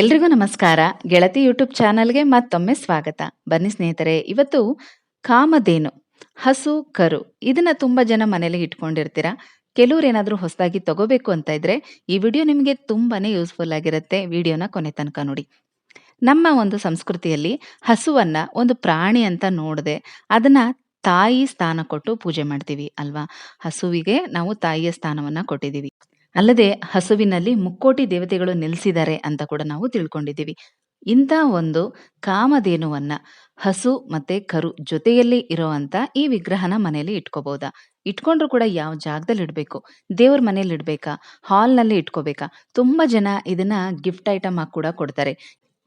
ಎಲ್ರಿಗೂ ನಮಸ್ಕಾರ. ಗೆಳತಿ ಯೂಟ್ಯೂಬ್ ಚಾನಲ್ಗೆ ಮತ್ತೊಮ್ಮೆ ಸ್ವಾಗತ. ಬನ್ನಿ ಸ್ನೇಹಿತರೆ, ಇವತ್ತು ಕಾಮಧೇನು, ಹಸು, ಕರು, ಇದನ್ನ ತುಂಬಾ ಜನ ಮನೇಲಿ ಇಟ್ಕೊಂಡಿರ್ತೀರಾ? ಕೆಲವ್ರು ಏನಾದರೂ ಹೊಸದಾಗಿ ತಗೋಬೇಕು ಅಂತ ಇದ್ರೆ ಈ ವಿಡಿಯೋ ನಿಮಗೆ ತುಂಬಾನೇ ಯೂಸ್ಫುಲ್ ಆಗಿರುತ್ತೆ. ವಿಡಿಯೋನ ಕೊನೆ ತನಕ ನೋಡಿ. ನಮ್ಮ ಒಂದು ಸಂಸ್ಕೃತಿಯಲ್ಲಿ ಹಸುವನ್ನ ಒಂದು ಪ್ರಾಣಿ ಅಂತ ನೋಡದೆ, ಅದನ್ನ ತಾಯಿ ಸ್ಥಾನ ಕೊಟ್ಟು ಪೂಜೆ ಮಾಡ್ತೀವಿ ಅಲ್ವಾ? ಹಸುವಿಗೆ ನಾವು ತಾಯಿಯ ಸ್ಥಾನವನ್ನ ಕೊಟ್ಟಿದ್ದೀವಿ. ಅಲ್ಲದೆ ಹಸುವಿನಲ್ಲಿ ಮುಕ್ಕೋಟಿ ದೇವತೆಗಳು ನೆಲೆಸಿದ್ದಾರೆ ಅಂತ ಕೂಡ ನಾವು ತಿಳ್ಕೊಂಡಿದ್ದೀವಿ. ಇಂಥ ಒಂದು ಕಾಮಧೇನುವನ್ನ ಹಸು ಮತ್ತೆ ಕರು ಜೊತೆಯಲ್ಲಿ ಇರೋವಂತ ಈ ವಿಗ್ರಹನ ಮನೆಯಲ್ಲಿ ಇಟ್ಕೋಬಹುದಾ ಇಟ್ಕೊಂಡ್ರು ಕೂಡ ಯಾವ ಜಾಗದಲ್ಲಿ ಇಡಬೇಕು? ದೇವ್ರ ಮನೇಲಿ ಇಡ್ಬೇಕಾ? ಹಾಲ್ನಲ್ಲಿ ಇಟ್ಕೋಬೇಕಾ? ತುಂಬಾ ಜನ ಇದನ್ನ ಗಿಫ್ಟ್ ಐಟಮ್ ಆಗಿ ಕೂಡ ಕೊಡ್ತಾರೆ.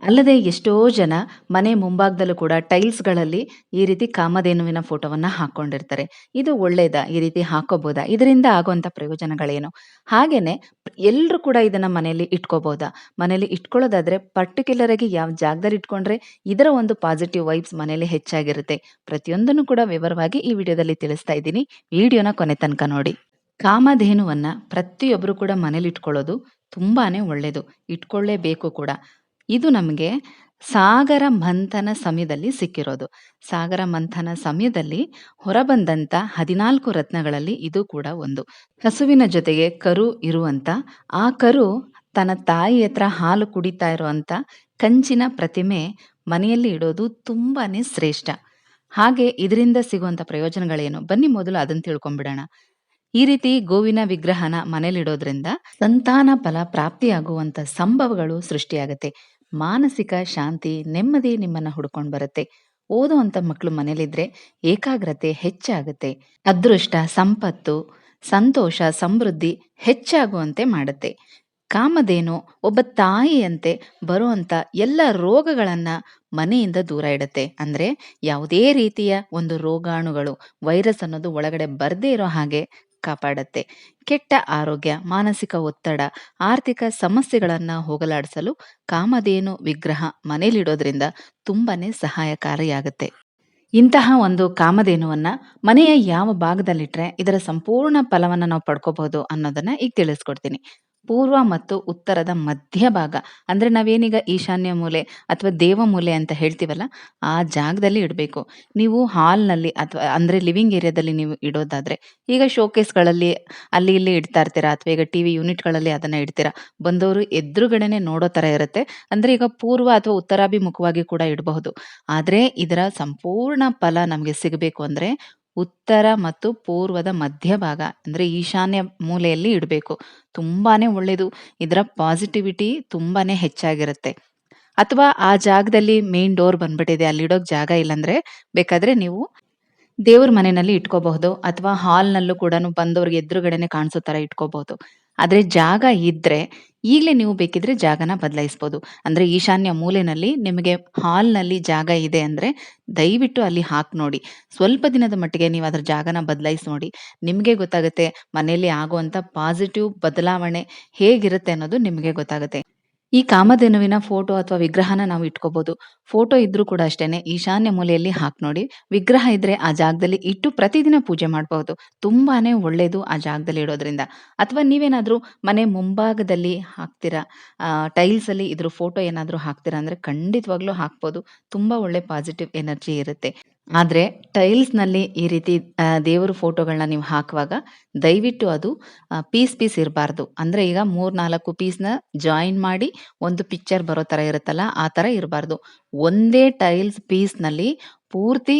ಅಲ್ಲದೆ ಎಷ್ಟೋ ಜನ ಮನೆ ಮುಂಭಾಗದಲ್ಲೂ ಕೂಡ ಟೈಲ್ಸ್ಗಳಲ್ಲಿ ಈ ರೀತಿ ಕಾಮಧೇನುವಿನ ಫೋಟೋವನ್ನ ಹಾಕೊಂಡಿರ್ತಾರೆ. ಇದು ಒಳ್ಳೇದಾ? ಈ ರೀತಿ ಹಾಕೋಬಹುದಾ ಇದರಿಂದ ಆಗುವಂತ ಪ್ರಯೋಜನಗಳೇನು? ಹಾಗೇನೆ ಎಲ್ಲರೂ ಕೂಡ ಇದನ್ನ ಮನೆಯಲ್ಲಿ ಇಟ್ಕೋಬಹುದಾ ಮನೆಯಲ್ಲಿ ಇಟ್ಕೊಳ್ಳೋದಾದ್ರೆ ಪರ್ಟಿಕ್ಯುಲರ್ ಆಗಿ ಯಾವ ಜಾಗದಲ್ಲಿ ಇಟ್ಕೊಂಡ್ರೆ ಇದರ ಒಂದು ಪಾಸಿಟಿವ್ ವೈಬ್ಸ್ ಮನೆಯಲ್ಲಿ ಹೆಚ್ಚಾಗಿರುತ್ತೆ. ಪ್ರತಿಯೊಂದನ್ನು ಕೂಡ ವಿವರವಾಗಿ ಈ ವಿಡಿಯೋದಲ್ಲಿ ತಿಳಿಸ್ತಾ ಇದ್ದೀನಿ. ವಿಡಿಯೋನ ಕೊನೆ ತನಕ ನೋಡಿ. ಕಾಮಧೇನುವನ್ನ ಪ್ರತಿಯೊಬ್ಬರು ಕೂಡ ಮನೇಲಿ ಇಟ್ಕೊಳ್ಳೋದು ತುಂಬಾನೇ ಒಳ್ಳೇದು. ಇಟ್ಕೊಳ್ಳೇಬೇಕು ಕೂಡ. ಇದು ನಮಗೆ ಸಾಗರ ಮಂಥನ ಸಮಯದಲ್ಲಿ ಸಿಕ್ಕಿರೋದು. ಸಾಗರ ಮಂಥನ ಸಮಯದಲ್ಲಿ ಹೊರಬಂದಂತ ಹದಿನಾಲ್ಕು ರತ್ನಗಳಲ್ಲಿ ಇದು ಕೂಡ ಒಂದು. ಹಸುವಿನ ಜೊತೆಗೆ ಕರು ಇರುವಂತ ಆ ಕರು ತನ್ನ ತಾಯಿ ಹತ್ರ ಹಾಲು ಕುಡಿತಾ ಇರುವಂತ ಕಂಚಿನ ಪ್ರತಿಮೆ ಮನೆಯಲ್ಲಿ ಇಡೋದು ತುಂಬಾನೇ ಶ್ರೇಷ್ಠ. ಹಾಗೆ ಇದರಿಂದ ಸಿಗುವಂಥ ಪ್ರಯೋಜನಗಳೇನು? ಬನ್ನಿ ಮೊದಲು ಅದನ್ನು ತಿಳ್ಕೊಂಡ್ಬಿಡೋಣ ಈ ರೀತಿ ಗೋವಿನ ವಿಗ್ರಹನ ಮನೇಲಿಡೋದ್ರಿಂದ ಸಂತಾನ ಫಲ ಪ್ರಾಪ್ತಿಯಾಗುವಂಥ ಸಂಭವಗಳು ಸೃಷ್ಟಿಯಾಗತ್ತೆ. ಮಾನಸಿಕ ಶಾಂತಿ, ನೆಮ್ಮದಿ ನಿಮ್ಮನ್ನ ಹುಡ್ಕೊಂಡು ಬರುತ್ತೆ. ಓದುವಂತ ಮಕ್ಕಳು ಮನೇಲಿದ್ರೆ ಏಕಾಗ್ರತೆ ಹೆಚ್ಚಾಗುತ್ತೆ. ಅದೃಷ್ಟ, ಸಂಪತ್ತು, ಸಂತೋಷ, ಸಮೃದ್ಧಿ ಹೆಚ್ಚಾಗುವಂತೆ ಮಾಡುತ್ತೆ. ಕಾಮಧೇನು ಒಬ್ಬ ತಾಯಿಯಂತೆ ಬರುವಂಥ ಎಲ್ಲ ರೋಗಗಳನ್ನ ಮನೆಯಿಂದ ದೂರ ಇಡುತ್ತೆ. ಅಂದ್ರೆ ಯಾವುದೇ ರೀತಿಯ ಒಂದು ರೋಗಾಣುಗಳು, ವೈರಸ್ ಅನ್ನೋದು ಒಳಗಡೆ ಬರದೇ ಇರೋ ಹಾಗೆ ಕಾಪಾಡುತ್ತೆ. ಕೆಟ್ಟ ಆರೋಗ್ಯ, ಮಾನಸಿಕ ಒತ್ತಡ, ಆರ್ಥಿಕ ಸಮಸ್ಯೆಗಳನ್ನು ಹೋಗಲಾಡಿಸಲು ಕಾಮಧೇನು ವಿಗ್ರಹ ಮನೆಯಲ್ಲಿಡೋದ್ರಿಂದ ತುಂಬಾನೇ ಸಹಾಯಕಾರಿಯಾಗುತ್ತೆ. ಇಂತಹ ಒಂದು ಕಾಮಧೇನುವನ್ನ ಮನೆಯ ಯಾವ ಭಾಗದಲ್ಲಿಟ್ಟರೆ ಇದರ ಸಂಪೂರ್ಣ ಫಲವನ್ನ ನಾವು ಪಡ್ಕೋಬಹುದು ಅನ್ನೋದನ್ನ ಈಗ ತಿಳಿಸ್ಕೊಡ್ತೀನಿ. ಪೂರ್ವ ಮತ್ತು ಉತ್ತರದ ಮಧ್ಯಭಾಗ ಅಂದ್ರೆ ನಾವೇನೀಗ ಈಶಾನ್ಯ ಮೂಲೆ ಅಥವಾ ದೇವ ಮೂಲೆ ಅಂತ ಹೇಳ್ತೀವಲ್ಲ, ಆ ಜಾಗದಲ್ಲಿ ಇಡಬೇಕು. ನೀವು ಹಾಲ್ನಲ್ಲಿ ಅಥವಾ ಅಂದರೆ ಲಿವಿಂಗ್ ಏರಿಯಾದಲ್ಲಿ ನೀವು ಇಡೋದಾದ್ರೆ, ಈಗ ಶೋಕೇಸ್ಗಳಲ್ಲಿ ಅಲ್ಲಿ ಇಲ್ಲಿ ಇಡ್ತಾ ಇರ್ತೀರಾ ಅಥವಾ ಈಗ ಟಿವಿ ಯೂನಿಟ್ಗಳಲ್ಲಿ ಅದನ್ನ ಇಡ್ತೀರಾ? ಬಂದವರು ಎದುರುಗಡೆನೆ ನೋಡೋ ಥರ ಇರುತ್ತೆ. ಅಂದ್ರೆ ಈಗ ಪೂರ್ವ ಅಥವಾ ಉತ್ತರಾಭಿಮುಖವಾಗಿ ಕೂಡ ಇಡಬಹುದು. ಆದರೆ ಇದರ ಸಂಪೂರ್ಣ ಫಲ ನಮಗೆ ಸಿಗಬೇಕು ಅಂದ್ರೆ ಉತ್ತರ ಮತ್ತು ಪೂರ್ವದ ಮಧ್ಯಭಾಗ ಅಂದ್ರೆ ಈಶಾನ್ಯ ಮೂಲೆಯಲ್ಲಿ ಇಡಬೇಕು. ತುಂಬಾನೇ ಒಳ್ಳೇದು. ಇದರ ಪಾಸಿಟಿವಿಟಿ ತುಂಬಾನೇ ಹೆಚ್ಚಾಗಿರುತ್ತೆ. ಅಥವಾ ಆ ಜಾಗದಲ್ಲಿ ಮೇನ್ ಡೋರ್ ಬಂದ್ಬಿಟ್ಟಿದೆ. ಅಲ್ಲಿ ಇಡೋಕೆ ಜಾಗ ಇಲ್ಲಾಂದ್ರೆ ಬೇಕಾದ್ರೆ ನೀವು ದೇವ್ರ ಮನೆಯಲ್ಲಿ ಇಟ್ಕೋಬಹುದು. ಅಥವಾ ಹಾಲ್ನಲ್ಲೂ ಕೂಡ ಬಂದವ್ರಿಗೆ ಎದುರುಗಡೆನೆ ಕಾಣಿಸೋ ಥರ ಇಟ್ಕೋಬಹುದು. ಆದ್ರೆ ಜಾಗ ಇದ್ರೆ ಈಗಲೇ ನೀವು ಬೇಕಿದ್ರೆ ಜಾಗನ ಬದಲಾಯಿಸ್ಬೋದು. ಅಂದ್ರೆ ಈಶಾನ್ಯ ಮೂಲೆನಲ್ಲಿ ನಿಮಗೆ ಹಾಲ್ನಲ್ಲಿ ಜಾಗ ಇದೆ ಅಂದ್ರೆ ದಯವಿಟ್ಟು ಅಲ್ಲಿ ಹಾಕಿ ನೋಡಿ. ಸ್ವಲ್ಪ ದಿನದ ಮಟ್ಟಿಗೆ ನೀವು ಅದರ ಜಾಗನ ಬದಲಾಯಿಸಿ ನೋಡಿ. ನಿಮಗೆ ಗೊತ್ತಾಗುತ್ತೆ ಮನೆಯಲ್ಲಿ ಆಗುವಂತ ಪಾಸಿಟಿವ್ ಬದಲಾವಣೆ ಹೇಗಿರುತ್ತೆ ಅನ್ನೋದು ನಿಮಗೆ ಗೊತ್ತಾಗುತ್ತೆ. ಈ ಕಾಮಧೇನುವಿನ ಫೋಟೋ ಅಥವಾ ವಿಗ್ರಹನ ನಾವು ಇಟ್ಕೋಬಹುದು ಫೋಟೋ ಇದ್ರೂ ಕೂಡ ಅಷ್ಟೇನೆ, ಈಶಾನ್ಯ ಮೂಲೆಯಲ್ಲಿ ಹಾಕ್ ನೋಡಿ. ವಿಗ್ರಹ ಇದ್ರೆ ಆ ಜಾಗದಲ್ಲಿ ಇಟ್ಟು ಪ್ರತಿದಿನ ಪೂಜೆ ಮಾಡಬಹುದು. ತುಂಬಾನೇ ಒಳ್ಳೇದು ಆ ಜಾಗದಲ್ಲಿ ಇಡೋದ್ರಿಂದ. ಅಥವಾ ನೀವೇನಾದ್ರೂ ಮನೆ ಮುಂಭಾಗದಲ್ಲಿ ಹಾಕ್ತೀರಾ? ಟೈಲ್ಸ್ ಅಲ್ಲಿ ಇದ್ರ ಫೋಟೋ ಏನಾದ್ರೂ ಹಾಕ್ತೀರಾ? ಅಂದ್ರೆ ಖಂಡಿತವಾಗ್ಲೂ ಹಾಕ್ಬೋದು. ತುಂಬಾ ಒಳ್ಳೆ ಪಾಸಿಟಿವ್ ಎನರ್ಜಿ ಇರುತ್ತೆ. ಆದ್ರೆ ಟೈಲ್ಸ್‌ನಲ್ಲಿ ಈ ರೀತಿ ದೇವರು ಫೋಟೋಗಳನ್ನ ನೀವು ಹಾಕುವಾಗ ದಯವಿಟ್ಟು ಅದು ಪೀಸ್ ಪೀಸ್ ಇರಬಾರ್ದು. ಅಂದರೆ ಈಗ ಮೂರು ನಾಲ್ಕು ಪೀಸ್‌ನ ಜಾಯಿನ್ ಮಾಡಿ ಒಂದು ಪಿಕ್ಚರ್ ಬರೋ ಥರ ಇರುತ್ತಲ್ಲ, ಆ ಥರ ಇರಬಾರ್ದು. ಒಂದೇ ಟೈಲ್ಸ್ ಪೀಸ್‌ನಲ್ಲಿ ಪೂರ್ತಿ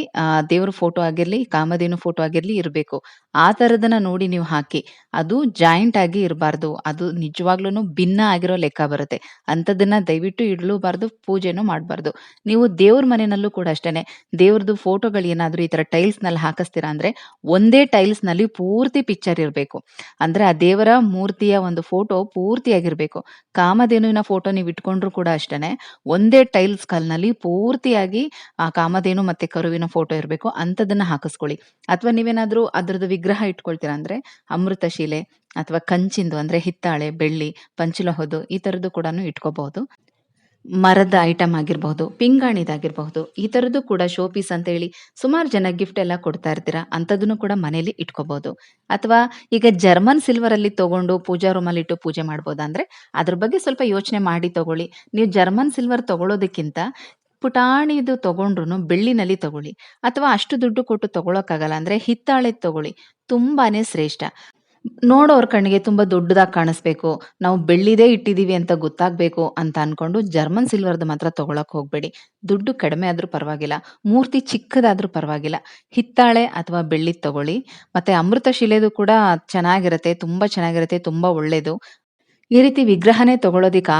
ದೇವ್ರ ಫೋಟೋ ಆಗಿರ್ಲಿ, ಕಾಮಧೇನು ಫೋಟೋ ಆಗಿರ್ಲಿ ಇರಬೇಕು ಆ ತರದನ್ನ ನೋಡಿ ನೀವು ಹಾಕಿ. ಅದು ಜಾಯಿಂಟ್ ಆಗಿ ಇರಬಾರ್ದು ಅದು ನಿಜವಾಗ್ಲೂನು ಭಿನ್ನ ಆಗಿರೋ ಲೆಕ್ಕ ಬರುತ್ತೆ. ಅಂಥದನ್ನ ದಯವಿಟ್ಟು ಇಡಲೂಬಾರ್ದು ಪೂಜೆನೂ ಮಾಡಬಾರ್ದು ನೀವು ದೇವ್ರ ಮನೆಯಲ್ಲೂ ಕೂಡ ಅಷ್ಟೇನೆ ದೇವ್ರದ್ದು ಫೋಟೋಗಳು ಏನಾದರೂ ಈ ತರ ಟೈಲ್ಸ್ನಲ್ಲಿ ಹಾಕಿಸ್ತೀರಾ ಅಂದ್ರೆ ಒಂದೇ ಟೈಲ್ಸ್ನಲ್ಲಿ ಪೂರ್ತಿ ಪಿಕ್ಚರ್ ಇರಬೇಕು ಅಂದ್ರೆ ಆ ದೇವರ ಮೂರ್ತಿಯ ಒಂದು ಫೋಟೋ ಪೂರ್ತಿಯಾಗಿರ್ಬೇಕು. ಕಾಮಧೇನುವಿನ ಫೋಟೋ ನೀವು ಇಟ್ಕೊಂಡ್ರು ಕೂಡ ಅಷ್ಟೇನೆ ಒಂದೇ ಟೈಲ್ಸ್ ಕಲ್ನಲ್ಲಿ ಪೂರ್ತಿಯಾಗಿ ಆ ಕಾಮಧೇನು ಮತ್ತೆ ಕರುವಿನ ಫೋಟೋ ಇರಬೇಕು ಅಂಥದನ್ನ ಹಾಕಿಸ್ಕೊಳ್ಳಿ ಅಥವಾ ನೀವೇನಾದ್ರೂ ಅದ್ರದ್ದು ವಿಗ್ರಹ ಇಟ್ಕೊಳ್ತೀರಾ ಅಂದ್ರೆ ಅಮೃತಶಿಲೆ ಅಥವಾ ಕಂಚಿಂದು ಅಂದ್ರೆ ಹಿತ್ತಾಳೆ ಬೆಳ್ಳಿ ಪಂಚಲಹೋದು ಈ ಥರದ್ದು ಕೂಡ ಇಟ್ಕೋಬಹುದು ಮರದ ಐಟಮ್ ಆಗಿರಬಹುದು, ಪಿಂಗಾಣಿದಾಗಿರಬಹುದು, ಈ ಥರದ್ದು ಕೂಡ ಶೋ ಪೀಸ್ ಅಂತ ಹೇಳಿ ಸುಮಾರು ಜನ ಗಿಫ್ಟ್ ಎಲ್ಲ ಕೊಡ್ತಾ ಇರ್ತೀರಾ. ಅಂಥದ್ದನ್ನು ಕೂಡ ಮನೇಲಿ ಇಟ್ಕೋಬಹುದು. ಅಥವಾ ಈಗ ಜರ್ಮನ್ ಸಿಲ್ವರ್ ಅಲ್ಲಿ ತಗೊಂಡು ಪೂಜಾ ರೂಮಲ್ಲಿ ಇಟ್ಟು ಪೂಜೆ ಮಾಡ್ಬೋದಾ ಅಂದ್ರೆ, ಅದ್ರ ಬಗ್ಗೆ ಸ್ವಲ್ಪ ಯೋಚನೆ ಮಾಡಿ ತಗೊಳ್ಳಿ. ನೀವು ಜರ್ಮನ್ ಸಿಲ್ವರ್ ತಗೊಳ್ಳೋದಕ್ಕಿಂತ ಪುಟಾಣಿದು ತಗೊಂಡ್ರು ಬೆಳ್ಳಿನಲ್ಲಿ ತಗೊಳ್ಳಿ. ಅಥವಾ ಅಷ್ಟು ದುಡ್ಡು ಕೊಟ್ಟು ತಗೊಳಕ್ಕಾಗಲ್ಲ ಅಂದ್ರೆ ಹಿತ್ತಾಳೆ ತಗೊಳ್ಳಿ. ತುಂಬಾನೇ ಶ್ರೇಷ್ಠ. ನೋಡೋರ್ ಕಣ್ಣಿಗೆ ತುಂಬಾ ದೊಡ್ಡದಾಗಿ ಕಾಣಿಸ್ಬೇಕು, ನಾವು ಬೆಳ್ಳಿದೇ ಇಟ್ಟಿದೀವಿ ಅಂತ ಗೊತ್ತಾಗ್ಬೇಕು ಅಂತ ಅನ್ಕೊಂಡು ಜರ್ಮನ್ ಸಿಲ್ವರ್‌ದು ಮಾತ್ರ ತಗೊಳಕ್ ಹೋಗ್ಬೇಡಿ. ದುಡ್ಡು ಕಡಿಮೆ ಆದ್ರೂ ಪರವಾಗಿಲ್ಲ, ಮೂರ್ತಿ ಚಿಕ್ಕದಾದ್ರೂ ಪರವಾಗಿಲ್ಲ. ಹಿತ್ತಾಳೆ ಅಥವಾ ಬೆಳ್ಳಿ ತಗೊಳ್ಳಿ. ಮತ್ತೆ ಅಮೃತಶಿಲೆದು ಕೂಡ ಚೆನ್ನಾಗಿರತ್ತೆ, ತುಂಬಾ ಚೆನ್ನಾಗಿರತ್ತೆ, ತುಂಬಾ ಒಳ್ಳೇದು. ಈ ರೀತಿ ವಿಗ್ರಹನೇ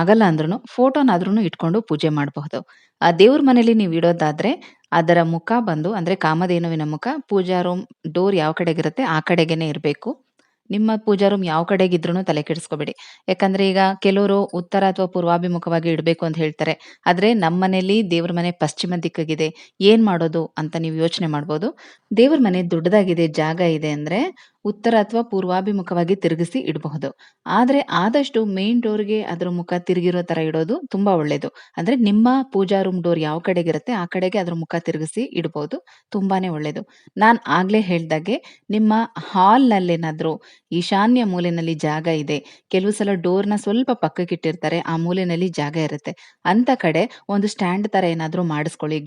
ಆಗಲ್ಲ ಅಂದ್ರೂ ಫೋಟೋನಾದ್ರೂ ಇಟ್ಕೊಂಡು ಪೂಜೆ ಮಾಡಬಹುದು. ಆ ದೇವ್ರ ಮನೇಲಿ ನೀವು ಇಡೋದಾದ್ರೆ ಅದರ ಮುಖ ಬಂದು ಅಂದ್ರೆ ಕಾಮಧೇನುವಿನ ಮುಖ ಪೂಜಾ ರೂಮ್ ಡೋರ್ ಯಾವ ಕಡೆಗಿರುತ್ತೆ ಆ ಕಡೆಗೇನೆ ಇರಬೇಕು ನಿಮ್ಮ ಪೂಜಾ ರೂಮ್ ಯಾವ ಕಡೆಗಿದ್ರು ತಲೆ ಕೆಡಿಸ್ಕೋಬೇಡಿ. ಯಾಕಂದ್ರೆ ಈಗ ಕೆಲವರು ಉತ್ತರ ಅಥವಾ ಪೂರ್ವಾಭಿಮುಖವಾಗಿ ಇಡಬೇಕು ಅಂತ ಹೇಳ್ತಾರೆ. ಆದ್ರೆ ನಮ್ಮ ನಮ್ಮನೇಲಿ ದೇವ್ರ ಮನೆ ಪಶ್ಚಿಮ ದಿಕ್ಕಿಗಿದೆ. ಏನ್ ಮಾಡೋದು ಅಂತ ನೀವು ಯೋಚನೆ ಮಾಡ್ಬೋದು. ದೇವ್ರ ಮನೆ ದೊಡ್ಡದಾಗಿದೆ, ಜಾಗ ಇದೆ ಅಂದ್ರೆ ಉತ್ತರ ಅಥವಾ ಪೂರ್ವಾಭಿಮುಖವಾಗಿ ತಿರುಗಿಸಿ ಇಡಬಹುದು. ಆದ್ರೆ ಆದಷ್ಟು ಮೇನ್ ಡೋರ್‌ಗೆ ಅದರ ಮುಖ ತಿರುಗಿರೋ ತರ ಇಡೋದು ತುಂಬಾ ಒಳ್ಳೇದು. ಅಂದ್ರೆ ನಿಮ್ಮ ಪೂಜಾ ರೂಮ್ ಡೋರ್ ಯಾವ ಕಡೆಗಿರುತ್ತೆ ಆ ಕಡೆಗೆ ಅದ್ರ ಮುಖ ತಿರುಗಿಸಿ ಇಡಬಹುದು ತುಂಬಾನೇ ಒಳ್ಳೇದು. ನಾನ್ ಆಗ್ಲೇ ಹೇಳ್ದಾಗೆ ನಿಮ್ಮ ಹಾಲ್‌ನಲ್ಲೇನಾದ್ರೂ ಈಶಾನ್ಯ ಮೂಲೆನಲ್ಲಿ ಜಾಗ ಇದೆ. ಕೆಲವು ಸಲ ಡೋರ್‌ನ ಸ್ವಲ್ಪ ಪಕ್ಕಕ್ಕೆ ಇಟ್ಟಿರ್ತಾರೆ, ಆ ಮೂಲೆನಲ್ಲಿ ಜಾಗ ಇರುತ್ತೆ. ಅಂತ ಕಡೆ ಒಂದು ಸ್ಟ್ಯಾಂಡ್ ತರ ಏನಾದ್ರೂ ಮಾಡಿಸ್ಕೊಳ್ಳಿ.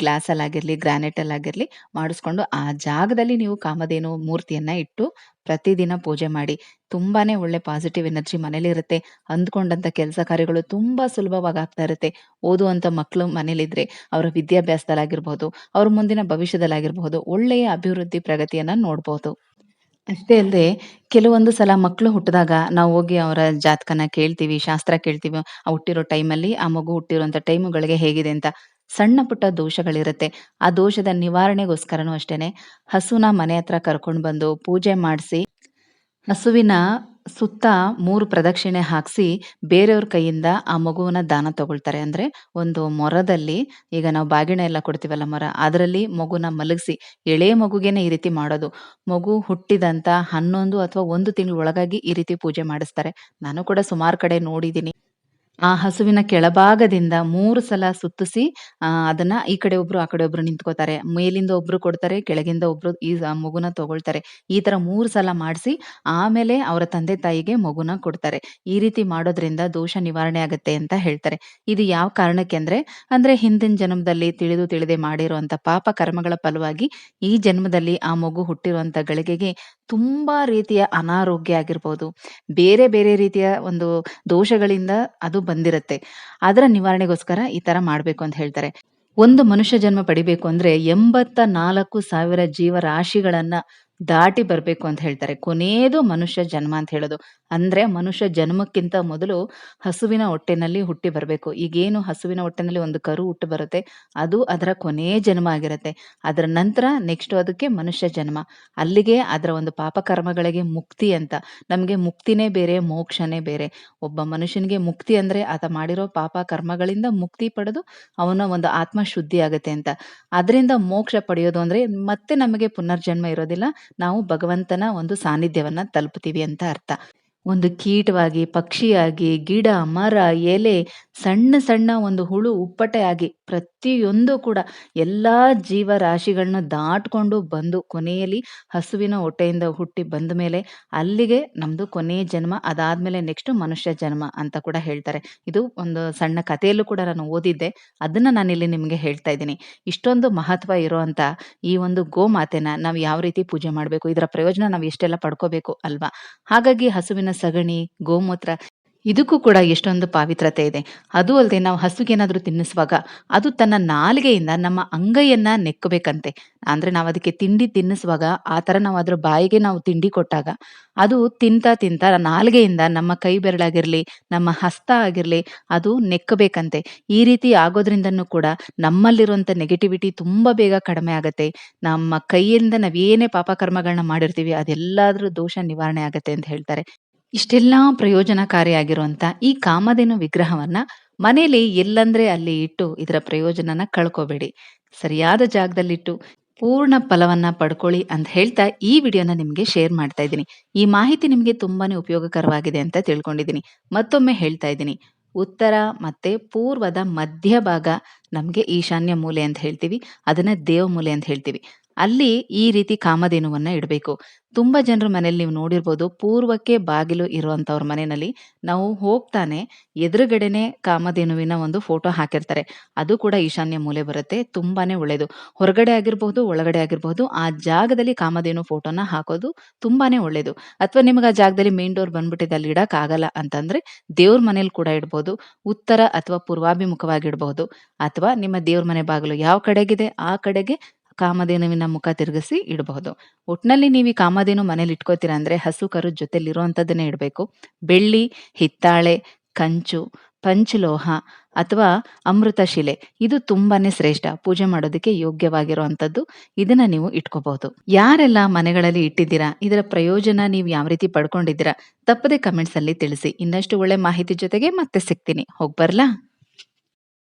ಅಲ್ಲಿ ಗ್ರಾನೈಟಲ್ಲಾಗಿರ್ಲಿ ಮಾಡಿಸ್ಕೊಂಡು ಆ ಜಾಗದಲ್ಲಿ ನೀವು ಕಾಮಧೇನು ಮೂರ್ತಿಯನ್ನ ಇಟ್ಟು ಪ್ರತಿದಿನ ಪೂಜೆ ಮಾಡಿ. ತುಂಬಾನೇ ಒಳ್ಳೆ ಪಾಸಿಟಿವ್ ಎನರ್ಜಿ ಮನೇಲಿರುತ್ತೆ. ಅಂದ್ಕೊಂಡಂತ ಕೆಲಸ ಕಾರ್ಯಗಳು ತುಂಬಾ ಸುಲಭವಾಗಿ ಆಗ್ತಾ ಇರುತ್ತೆ. ಓದುವಂತ ಮಕ್ಳು ಮನೇಲಿದ್ರೆ ಅವರ ವಿದ್ಯಾಭ್ಯಾಸದಲ್ಲಾಗಿರ್ಬಹುದು, ಅವ್ರ ಮುಂದಿನ ಭವಿಷ್ಯದಲ್ಲಾಗಿರ್ಬಹುದು ಒಳ್ಳೆಯ ಅಭಿವೃದ್ಧಿ ಪ್ರಗತಿಯನ್ನ ನೋಡ್ಬೋದು. ಅಷ್ಟೇ ಅಲ್ಲದೆ ಕೆಲವೊಂದು ಸಲ ಮಕ್ಕಳು ಹುಟ್ಟಿದಾಗ ನಾವು ಹೋಗಿ ಅವರ ಜಾತಕನ ಕೇಳ್ತೀವಿ, ಶಾಸ್ತ್ರ ಕೇಳ್ತೀವಿ. ಆ ಹುಟ್ಟಿರೋ ಟೈಮಲ್ಲಿ ಆ ಮಗು ಹುಟ್ಟಿರುವಂತ ಟೈಮುಗಳಿಗೆ ಹೇಗಿದೆ ಅಂತ. ಸಣ್ಣ ಪುಟ್ಟ ದೋಷಗಳಿರುತ್ತೆ. ಆ ದೋಷದ ನಿವಾರಣೆಗೋಸ್ಕರನೂ ಅಷ್ಟೇನೆ ಹಸುನ ಮನೆ ಹತ್ರ ಕರ್ಕೊಂಡು ಬಂದು ಪೂಜೆ ಮಾಡಿಸಿ ಹಸುವಿನ ಸುತ್ತ ಮೂರು ಪ್ರದಕ್ಷಿಣೆ ಹಾಕ್ಸಿ ಬೇರೆಯವ್ರ ಕೈಯಿಂದ ಆ ಮಗುವನ್ನ ದಾನ ತಗೊಳ್ತಾರೆ. ಅಂದ್ರೆ ಒಂದು ಮೊರದಲ್ಲಿ ಈಗ ನಾವು ಬಾಗಿಣ ಎಲ್ಲ ಕೊಡ್ತೀವಲ್ಲ ಮೊರ, ಅದರಲ್ಲಿ ಮಗುನ ಮಲಗಿಸಿ ಎಳೆ ಮಗುಗೇನೆ ಈ ರೀತಿ ಮಾಡೋದು. ಮಗು ಹುಟ್ಟಿದಂತ 11 ಅಥವಾ ಒಂದು ತಿಂಗಳ ಒಳಗಾಗಿ ಈ ರೀತಿ ಪೂಜೆ ಮಾಡಿಸ್ತಾರೆ. ನಾನು ಕೂಡ ಸುಮಾರು ಕಡೆ ನೋಡಿದೀನಿ. ಆ ಹಸುವಿನ ಕೆಳಭಾಗದಿಂದ ಮೂರು ಸಲ ಸುತ್ತಿಸಿ ಆ ಅದನ್ನ ಈ ಕಡೆ ಒಬ್ರು, ಆ ಕಡೆ ಒಬ್ರು ನಿಂತ್ಕೋತಾರೆ. ಮೇಲಿಂದ ಒಬ್ರು ಕೊಡ್ತಾರೆ, ಕೆಳಗಿಂದ ಒಬ್ರು ಈ ಮಗುನ ತಗೊಳ್ತಾರೆ. ಈ ತರ ಮೂರು ಸಲ ಮಾಡ್ಸಿ ಆಮೇಲೆ ಅವರ ತಂದೆ ತಾಯಿಗೆ ಮಗುನ ಕೊಡ್ತಾರೆ. ಈ ರೀತಿ ಮಾಡೋದ್ರಿಂದ ದೋಷ ನಿವಾರಣೆ ಆಗತ್ತೆ ಅಂತ ಹೇಳ್ತಾರೆ. ಇದು ಯಾವ ಕಾರಣಕ್ಕೆ ಅಂದ್ರೆ, ಅಂದ್ರೆ ಹಿಂದಿನ ಜನ್ಮದಲ್ಲಿ ತಿಳಿದು ತಿಳಿದೇ ಮಾಡಿರುವಂತ ಪಾಪ ಕರ್ಮಗಳ ಫಲವಾಗಿ ಈ ಜನ್ಮದಲ್ಲಿ ಆ ಮಗು ಹುಟ್ಟಿರುವಂತ ಗಳಿಗೆಗೆ ತುಂಬಾ ರೀತಿಯ ಅನಾರೋಗ್ಯ ಆಗಿರ್ಬೋದು, ಬೇರೆ ಬೇರೆ ರೀತಿಯ ಒಂದು ದೋಷಗಳಿಂದ ಅದು ಬಂದಿರತ್ತೆ. ಅದರ ನಿವಾರಣೆಗೋಸ್ಕರ ಈ ತರ ಮಾಡ್ಬೇಕು ಅಂತ ಹೇಳ್ತಾರೆ. ಒಂದು ಮನುಷ್ಯ ಜನ್ಮ ಪಡಿಬೇಕು ಅಂದ್ರೆ 84,000 ಜೀವರಾಶಿಗಳನ್ನ ದಾಟಿ ಬರ್ಬೇಕು ಅಂತ ಹೇಳ್ತಾರೆ. ಕೊನೆಯದು ಮನುಷ್ಯ ಜನ್ಮ ಅಂತ ಹೇಳೋದು. ಅಂದ್ರೆ ಮನುಷ್ಯ ಜನ್ಮಕ್ಕಿಂತ ಮೊದಲು ಹಸುವಿನ ಹೊಟ್ಟೆನಲ್ಲಿ ಹುಟ್ಟಿ ಬರಬೇಕು ಈಗೇನು ಹಸುವಿನ ಹೊಟ್ಟೆನಲ್ಲಿ ಒಂದು ಕರು ಹುಟ್ಟು ಬರುತ್ತೆ. ಅದು ಅದರ ಕೊನೇ ಜನ್ಮ ಆಗಿರುತ್ತೆ ಅದರ ನಂತರ ನೆಕ್ಸ್ಟ್ ಅದಕ್ಕೆ ಮನುಷ್ಯ ಜನ್ಮ. ಅಲ್ಲಿಗೆ ಅದರ ಒಂದು ಪಾಪ ಕರ್ಮಗಳಿಗೆ ಮುಕ್ತಿ ಅಂತ. ನಮ್ಗೆ ಮುಕ್ತಿನೇ ಬೇರೆ, ಮೋಕ್ಷನೇ ಬೇರೆ. ಒಬ್ಬ ಮನುಷ್ಯನಿಗೆ ಮುಕ್ತಿ ಅಂದ್ರೆ ಆತ ಮಾಡಿರೋ ಪಾಪ ಕರ್ಮಗಳಿಂದ ಮುಕ್ತಿ ಪಡೆದು ಅವನ ಒಂದು ಆತ್ಮ ಶುದ್ಧಿ ಆಗುತ್ತೆ ಅಂತ. ಅದರಿಂದ ಮೋಕ್ಷ ಪಡೆಯೋದು ಅಂದ್ರೆ ಮತ್ತೆ ನಮಗೆ ಪುನರ್ಜನ್ಮ ಇರೋದಿಲ್ಲ. ನಾವು ಭಗವಂತನ ಒಂದು ಸಾನ್ನಿಧ್ಯವನ್ನ ತಲುಪ್ತೀವಿ ಅಂತ ಅರ್ಥ. ಒಂದು ಕೀಟವಾಗಿ, ಪಕ್ಷಿಯಾಗಿ, ಗಿಡ, ಮರ, ಎಲೆ, ಸಣ್ಣ ಸಣ್ಣ ಒಂದು ಹುಳು, ಉಪ್ಪಟೆಯಾಗಿ ಪ್ರತಿಯೊಂದು ಕೂಡ ಎಲ್ಲ ಜೀವರಾಶಿಗಳನ್ನ ದಾಟ್ಕೊಂಡು ಬಂದು ಕೊನೆಯಲ್ಲಿ ಹಸುವಿನ ಹೊಟ್ಟೆಯಿಂದ ಹುಟ್ಟಿ ಬಂದ ಮೇಲೆ ಅಲ್ಲಿಗೆ ನಮ್ದು ಕೊನೆಯ ಜನ್ಮ. ಅದಾದ್ಮೇಲೆ ನೆಕ್ಸ್ಟ್ ಮನುಷ್ಯ ಜನ್ಮ ಅಂತ ಕೂಡ ಹೇಳ್ತಾರೆ. ಇದು ಒಂದು ಸಣ್ಣ ಕಥೆಯಲ್ಲೂ ಕೂಡ ನಾನು ಓದಿದ್ದೆ. ಅದನ್ನ ನಾನಿಲ್ಲಿ ನಿಮ್ಗೆ ಹೇಳ್ತಾ ಇದ್ದೀನಿ. ಇಷ್ಟೊಂದು ಮಹತ್ವ ಇರೋಂತ ಈ ಒಂದು ಗೋಮಾತೆನ ನಾವು ಯಾವ ರೀತಿ ಪೂಜೆ ಮಾಡಬೇಕು ಇದರ ಪ್ರಯೋಜನ ನಾವು ಎಷ್ಟೆಲ್ಲ ಪಡ್ಕೋಬೇಕು ಅಲ್ವಾ? ಹಾಗಾಗಿ ಹಸುವಿನ ಸಗಣಿ, ಗೋಮೂತ್ರ ಇದಕ್ಕೂ ಕೂಡ ಎಷ್ಟೊಂದು ಪಾವಿತ್ರತೆ ಇದೆ. ಅದು ಅಲ್ಲದೆ ನಾವು ಹಸುಗೇನಾದ್ರೂ ತಿನ್ನಿಸುವಾಗ ಅದು ತನ್ನ ನಾಲಿಗೆಯಿಂದ ನಮ್ಮ ಅಂಗೈಯನ್ನ ನೆಕ್ಕಬೇಕಂತೆ. ಅಂದ್ರೆ ನಾವು ಅದಕ್ಕೆ ತಿಂಡಿ ತಿನ್ನಿಸುವಾಗ ಆ ತರ ನಾವು ಅದ್ರ ಬಾಯಿಗೆ ನಾವು ತಿಂಡಿ ಕೊಟ್ಟಾಗ ಅದು ತಿಂತಾ ತಿಂತಾ ನಾಲಿಗೆಯಿಂದ ನಮ್ಮ ಕೈ ಬೆರಳಾಗಿರ್ಲಿ, ನಮ್ಮ ಹಸ್ತ ಆಗಿರ್ಲಿ ಅದು ನೆಕ್ಕಬೇಕಂತೆ. ಈ ರೀತಿ ಆಗೋದ್ರಿಂದನೂ ಕೂಡ ನಮ್ಮಲ್ಲಿರುವಂತ ನೆಗೆಟಿವಿಟಿ ತುಂಬಾ ಬೇಗ ಕಡಿಮೆ ಆಗತ್ತೆ. ನಮ್ಮ ಕೈಯಿಂದ ನಾವೇನೇ ಪಾಪಕರ್ಮಗಳನ್ನ ಪಾಪ ಕರ್ಮಗಳನ್ನ ಮಾಡಿರ್ತೀವಿ ಅದೆಲ್ಲಾದ್ರೂ ದೋಷ ನಿವಾರಣೆ ಆಗತ್ತೆ ಅಂತ ಹೇಳ್ತಾರೆ. ಇಷ್ಟೆಲ್ಲಾ ಪ್ರಯೋಜನಕಾರಿಯಾಗಿರುವಂತ ಈ ಕಾಮಧೇನು ವಿಗ್ರಹವನ್ನ ಮನೇಲಿ ಎಲ್ಲಂದ್ರೆ ಅಲ್ಲಿ ಇಟ್ಟು ಇದರ ಪ್ರಯೋಜನನ ಕಳ್ಕೋಬೇಡಿ. ಸರಿಯಾದ ಜಾಗದಲ್ಲಿಟ್ಟು ಪೂರ್ಣ ಫಲವನ್ನ ಪಡ್ಕೊಳ್ಳಿ ಅಂತ ಹೇಳ್ತಾ ಈ ವಿಡಿಯೋನ ನಿಮ್ಗೆ ಶೇರ್ ಮಾಡ್ತಾ ಇದ್ದೀನಿ. ಈ ಮಾಹಿತಿ ನಿಮ್ಗೆ ತುಂಬಾನೇ ಉಪಯೋಗಕರವಾಗಿದೆ ಅಂತ ತಿಳ್ಕೊಂಡಿದ್ದೀನಿ. ಮತ್ತೊಮ್ಮೆ ಹೇಳ್ತಾ ಇದ್ದೀನಿ. ಉತ್ತರ ಮತ್ತೆ ಪೂರ್ವದ ಮಧ್ಯಭಾಗ ನಮ್ಗೆ ಈಶಾನ್ಯ ಮೂಲೆ ಅಂತ ಹೇಳ್ತೀವಿ. ಅದನ್ನ ದೇವ ಮೂಲೆ ಅಂತ ಹೇಳ್ತೀವಿ. ಅಲ್ಲಿ ಈ ರೀತಿ ಕಾಮಧೇನುವನ್ನ ಇಡಬೇಕು ತುಂಬಾ ಜನರ ಮನೇಲಿ ನೀವು ನೋಡಿರ್ಬೋದು ಪೂರ್ವಕ್ಕೆ ಬಾಗಿಲು ಇರುವಂತವ್ರ ಮನೆಯಲ್ಲಿ ನಾವು ಹೋಗ್ತಾನೆ ಎದುರುಗಡೆನೆ ಕಾಮಧೇನುವಿನ ಒಂದು ಫೋಟೋ ಹಾಕಿರ್ತಾರೆ. ಅದು ಕೂಡ ಈಶಾನ್ಯ ಮೂಲೆ ಬರುತ್ತೆ. ತುಂಬಾನೇ ಒಳ್ಳೇದು. ಹೊರಗಡೆ ಆಗಿರ್ಬಹುದು, ಒಳಗಡೆ ಆಗಿರ್ಬಹುದು ಆ ಜಾಗದಲ್ಲಿ ಕಾಮಧೇನು ಫೋಟೋನ ಹಾಕೋದು ತುಂಬಾನೇ ಒಳ್ಳೇದು. ಅಥವಾ ನಿಮ್ಗೆ ಆ ಜಾಗದಲ್ಲಿ ಮೇನ್ ಡೋರ್ ಬಂದ್ಬಿಟ್ಟಿದೆ ಅಲ್ಲಿ ಇಡಕ್ ಆಗಲ್ಲ ಅಂತಂದ್ರೆ ದೇವ್ರ ಮನೇಲಿ ಕೂಡ ಇಡ್ಬೋದು. ಉತ್ತರ ಅಥವಾ ಪೂರ್ವಾಭಿಮುಖವಾಗಿ ಇಡಬಹುದು. ಅಥವಾ ನಿಮ್ಮ ದೇವ್ರ ಮನೆ ಬಾಗಿಲು ಯಾವ ಕಡೆಗಿದೆ ಆ ಕಡೆಗೆ ಕಾಮಧೇನುವಿನ ಮುಖ ತಿರುಗಿಸಿ ಇಡಬಹುದು. ಒಟ್ನಲ್ಲಿ ನೀವು ಈ ಕಾಮಧೇನು ಮನೇಲಿ ಇಟ್ಕೋತೀರಾ ಅಂದ್ರೆ ಹಸು ಕರು ಜೊತೆಲಿ ಇರುವಂತದನ್ನೇ ಇಡಬೇಕು. ಬೆಳ್ಳಿ, ಹಿತ್ತಾಳೆ, ಕಂಚು, ಪಂಚಲೋಹ ಅಥವಾ ಅಮೃತ ಶಿಲೆ ಇದು ತುಂಬಾನೇ ಶ್ರೇಷ್ಠ. ಪೂಜೆ ಮಾಡೋದಕ್ಕೆ ಯೋಗ್ಯವಾಗಿರುವಂತದ್ದು. ಇದನ್ನ ನೀವು ಇಟ್ಕೋಬಹುದು. ಯಾರೆಲ್ಲ ಮನೆಗಳಲ್ಲಿ ಇಟ್ಟಿದ್ದೀರಾ? ಇದರ ಪ್ರಯೋಜನ ನೀವು ಯಾವ ರೀತಿ ಪಡ್ಕೊಂಡಿದ್ದೀರಾ? ತಪ್ಪದೆ ಕಮೆಂಟ್ಸ್ ಅಲ್ಲಿ ತಿಳಿಸಿ. ಇನ್ನಷ್ಟು ಒಳ್ಳೆ ಮಾಹಿತಿ ಜೊತೆಗೆ ಮತ್ತೆ ಸಿಗ್ತೀನಿ. ಹೋಗ್ಬರ್ಲಾ?